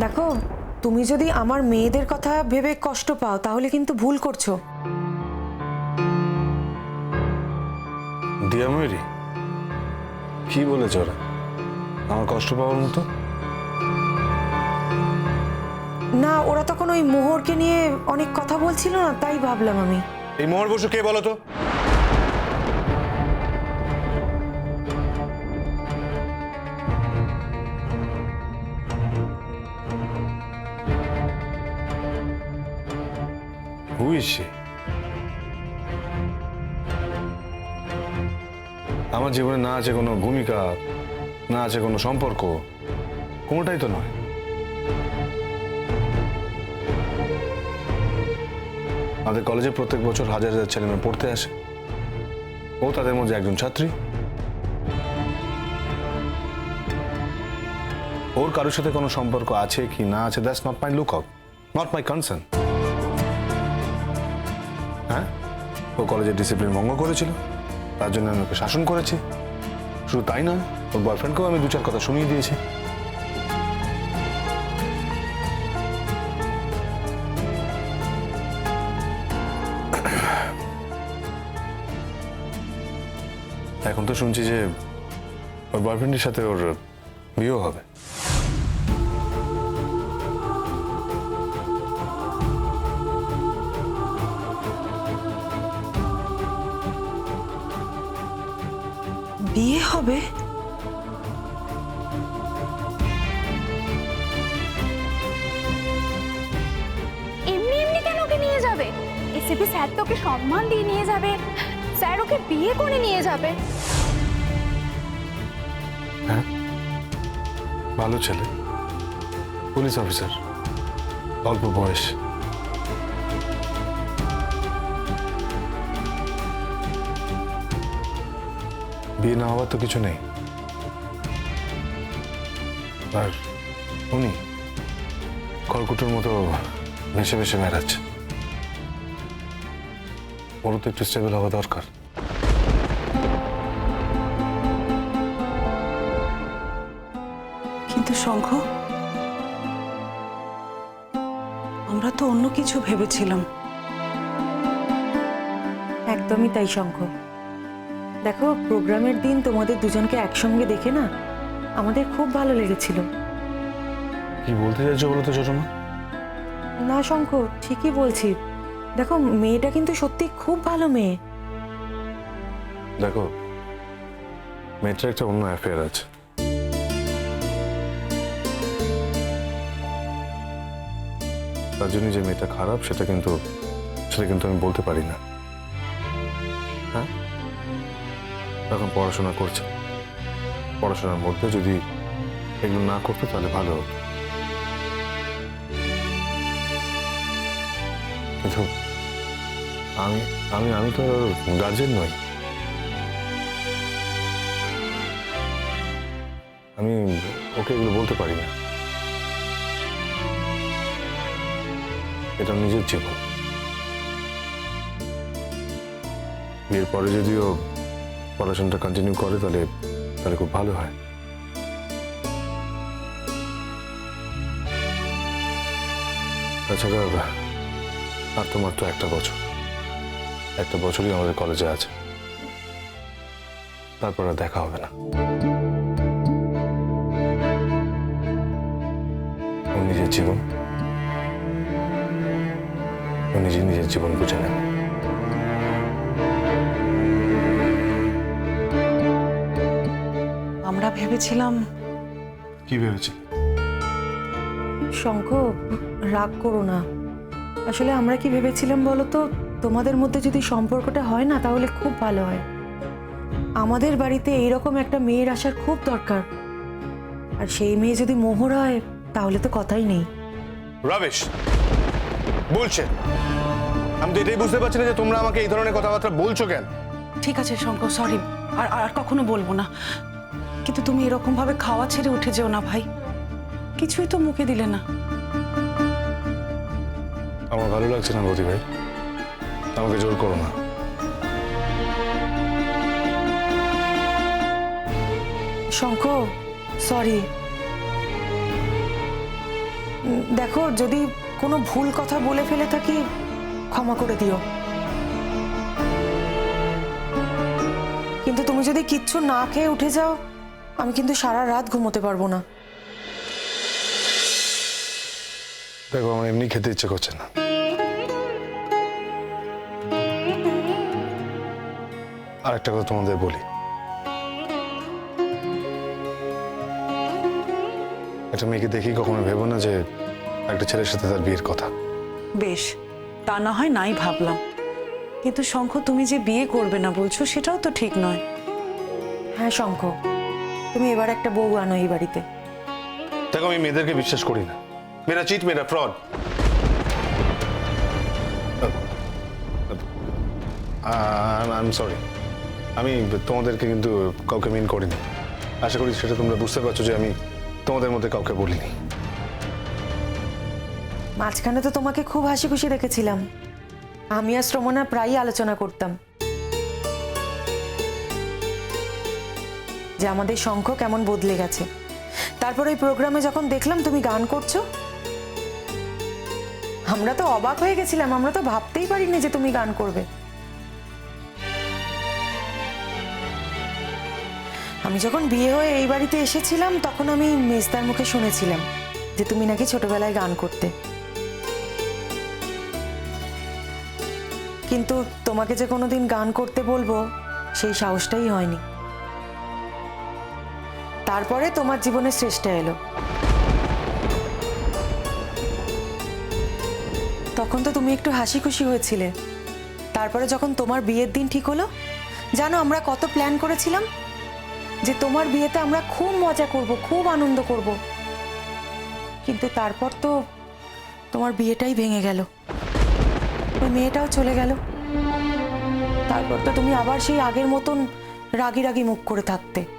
দেখো তুমি যদি আমার মেয়েদের কথা ভেবে কষ্ট পাও তাহলে কিন্তু ভুল করছ। দিয়া ময়ূরী কি বলেছে ওরা? আমার কষ্ট পাওয়ার মতো? না ওরা তখন ওই মোহরকে নিয়ে অনেক কথা বলছিল না তাই ভাবলাম আমি। এই মোহর বসু কে বলো তো? Who is she? আমার জীবনে না আছে কোনো ভূমিকা, না আছে কোনো সম্পর্ক, কোনোটাই তো নয়। আমাদের কলেজে প্রত্যেক বছর হাজার হাজার ছেলে মেয়ে পড়তে আসে। ও তাদের মধ্যে একজন ছাত্রী। ওর কারোর সাথে কোনো সম্পর্ক আছে কি না আছে that's not my look out not my concern হ্যাঁ? ও কলেজের ডিসিপ্লিন ভঙ্গ করেছিল। তার জন্য আমি ওকে শাসন করেছি। শুধু তাই নয়, ওর বয়ফ্রেন্ডকেও আমি দু চার কথা শুনিয়ে দিয়েছি। এখন তো শুনছি যে ওর বয়ফ্রেন্ডের সাথে ওর বিয়েও হবে। বিয়ে হবে? এমনি এমনি কেন ওকে নিয়ে যাবে? এসিপি স্যার তো ওকে সম্মান দিয়ে নিয়ে যাবে। স্যার ওকে বিয়ে করে নিয়ে যাবে। হ্যাঁ? ভালো ছেলে। Police officer. অল্প বয়স। বিয়ে না হওয়ার তো কিছু নেই। আর উনি খড়কুটোর মতো ভেসে ভেসে বেড়াচ্ছে। ওরও তো একটু স্টেবল হওয়া দরকার। কিন্তু শঙ্খ আমরা তো অন্য কিছু ভেবেছিলাম। একদমই তাই শঙ্খ। দেখো প্রোগ্রামের দিন তোমাদের দুজনকে একসঙ্গে দেখে না আমাদের খুব ভালো লেগেছিল। কি বলতে চাইছো বলো তো ছোট না শঙ্খ ঠিকই বলছি। দেখো মেয়েটা কিন্তু সত্যি খুব ভালো মেয়ে। দেখো মেয়েটার একটা অন্য অ্যাফেয়ার আছে। তার জন্য যে মেয়েটা খারাপ সেটা কিন্তু সেটা কিন্তু আমি বলতে পারি না। হ্যাঁ? এখন পড়াশোনা করছে। পড়াশোনার মধ্যে যদি এগুলো না করতো তাহলে ভালো হতো। কিন্তু আমি আমি আমি তো গার্জেন নই। আমি ওকে এগুলো বলতে পারি না। এটা নিজের জীবন। বিয়ের পরে যদিও পড়াশোনাটা কন্টিনিউ করে, তাহলে তাহলে খুব ভালো হয়। তাছাড়া, আর তোমার তো একটা বছর। একটা বছরই আমাদের কলেজে আছে। তারপর আর দেখা হবে না। নিজের জীবন। নিজের জীবন বুঝে নেবে। ভেবেছিলাম কি ভেবেছে? শঙ্খ রাগ করো না। আসলে আমরা কি ভেবেছিলাম বলো তো? তোমাদের মধ্যে যদি সম্পর্কটা হয় না তাহলে খুব ভালো হয়। আমাদের বাড়িতে এইরকম একটা মেয়ের আসার খুব দরকার। আর সেই মেয়ে যদি মোহর হয় তাহলে তো কথাই নেই। রবেশ বলছে। আমি তো এটাই বুঝতে পারছি না যে তোমরা আমাকে এই ধরনের কথাবার্তা বলছো কেন? ঠিক আছে শঙ্খ সরি আর আর কখনো বলব না। কিন্তু তুমি এরকম ভাবে খাওয়া ছেড়ে উঠে যেও না ভাই। কিছুই তো মুখে দিলে না। আমার ভালো লাগছে না গতি ভাই। আমাকে জোর করো না। শঙ্খ সরি দেখো যদি কোনো ভুল কথা বলে ফেলে থাকি ক্ষমা করে দিও। কিন্তু তুমি যদি কিচ্ছু না খেয়ে উঠে যাও আমি কিন্তু সারা রাত ঘুমোতে পারব না। দেখো আমার এমনি খেতে ইচ্ছে করছে না। আর একটা কথা তোমাদের বলি। একটা মেয়েকে দেখি কখনো ভেবো না যে একটা ছেলের সাথে তার বিয়ের কথা। বেশ তা না হয় নাই ভাবলাম। কিন্তু শঙ্খ তুমি যে বিয়ে করবে না বলছো সেটাও তো ঠিক নয়। হ্যাঁ শঙ্খ। তুমি এবার একটা বউ আনো এই বাড়িতে। দেখো আমি মেয়েদেরকে বিশ্বাস করি না। মেয়েরা চিট মেয়েরা ফ্রড আই এম সরি আমি তোমাদেরকে কিন্তু কাউকে মিন করিনি। আশা করি সেটা তোমরা বুঝতে পারছ যে আমি তোমাদের মধ্যে কাউকে বলিনি। মাঝখানে তো তোমাকে খুব হাসি খুশি দেখেছিলাম আমি আর শ্রমণা প্রায়ই আলোচনা করতাম। যে আমাদের শঙ্খ কেমন বদলে গেছে। তারপর ওই প্রোগ্রামে যখন দেখলাম তুমি গান করছ, আমরা তো অবাক হয়ে গেছিলাম, আমরা তো ভাবতেই পারিনি যে তুমি গান করবে। আমি যখন বিয়ে হয়ে এই বাড়িতে এসেছিলাম, তখন আমি মেজদার মুখে শুনেছিলাম যে তুমি নাকি ছোটবেলায় গান করতে। কিন্তু তোমাকে যে কোনোদিন গান করতে বলব, সেই সাহসটাই হয়নি। তারপরে তোমার জীবনে শ্রেষ্ঠ এলো। তখন তো তুমি একটু হাসি খুশি হয়েছিলে। তারপরে যখন তোমার বিয়ের দিন ঠিক হলো, জানো আমরা কত প্ল্যান করেছিলাম? যে তোমার বিয়েতে আমরা খুব মজা করব, খুব আনন্দ করব। কিন্তু তারপর তো তোমার বিয়েটাই ভেঙে গেল। ওই মেয়েটাও চলে গেল। তারপর তো তুমি আবার সেই আগের মতন রাগি রাগি মুখ করে থাকতে।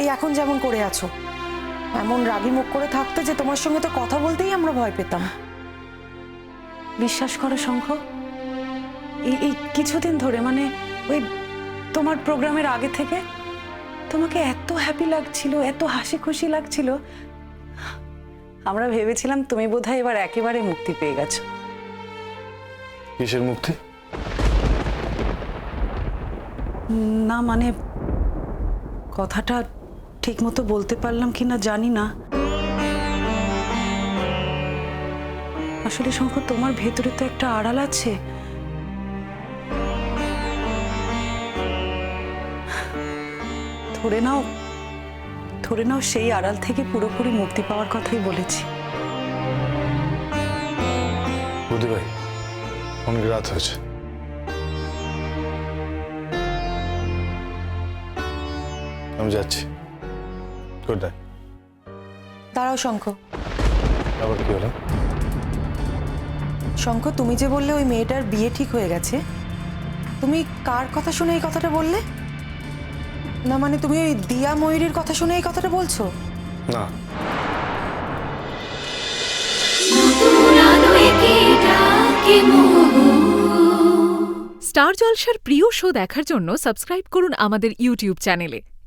এই এখন যেমন করে আছো এমন রাগি মুখ করে থাকতে যে তোমার সঙ্গে তো কথা বলতেই আমরা ভয় পেতাম। বিশ্বাস করো শঙ্খ এই এই কিছুদিন ধরে মানে ওই তোমার প্রোগ্রামের আগে থেকে তোমাকে এত হ্যাপি লাগছিল এত হাসি খুশি লাগছিল। আমরা ভেবেছিলাম তুমি বোধহয় এবার একেবারে মুক্তি পেয়ে গেছো। কিসের মুক্তি? না মানে কথাটা ঠিক মতো বলতে পারলাম কি না জানি না। আসলে শঙ্কর, তোমার ভেতরে তো একটা আড়াল আছে। ধরে নাও ধরে নাও সেই আড়াল থেকে পুরোপুরি মুক্তি পাওয়ার কথাই বলেছি। ভাই, অনেক রাত হয়েছে। আমি যাচ্ছি। গুড নাইট দাঁড়াও শঙ্খ। আবার কি হলো? শঙ্খ তুমি যে বললে ওই মেয়েটার বিয়ে ঠিক হয়ে গেছে তুমি কার কথা শুনে এই কথাটা বললে? না মানে তুমি ওই দিয়া ময়ূরীর কথা শুনে এই কথাটা বলছো? না। স্টার জলসার প্রিয় শো দেখার জন্য সাবস্ক্রাইব করুন আমাদের ইউটিউব চ্যানেলে।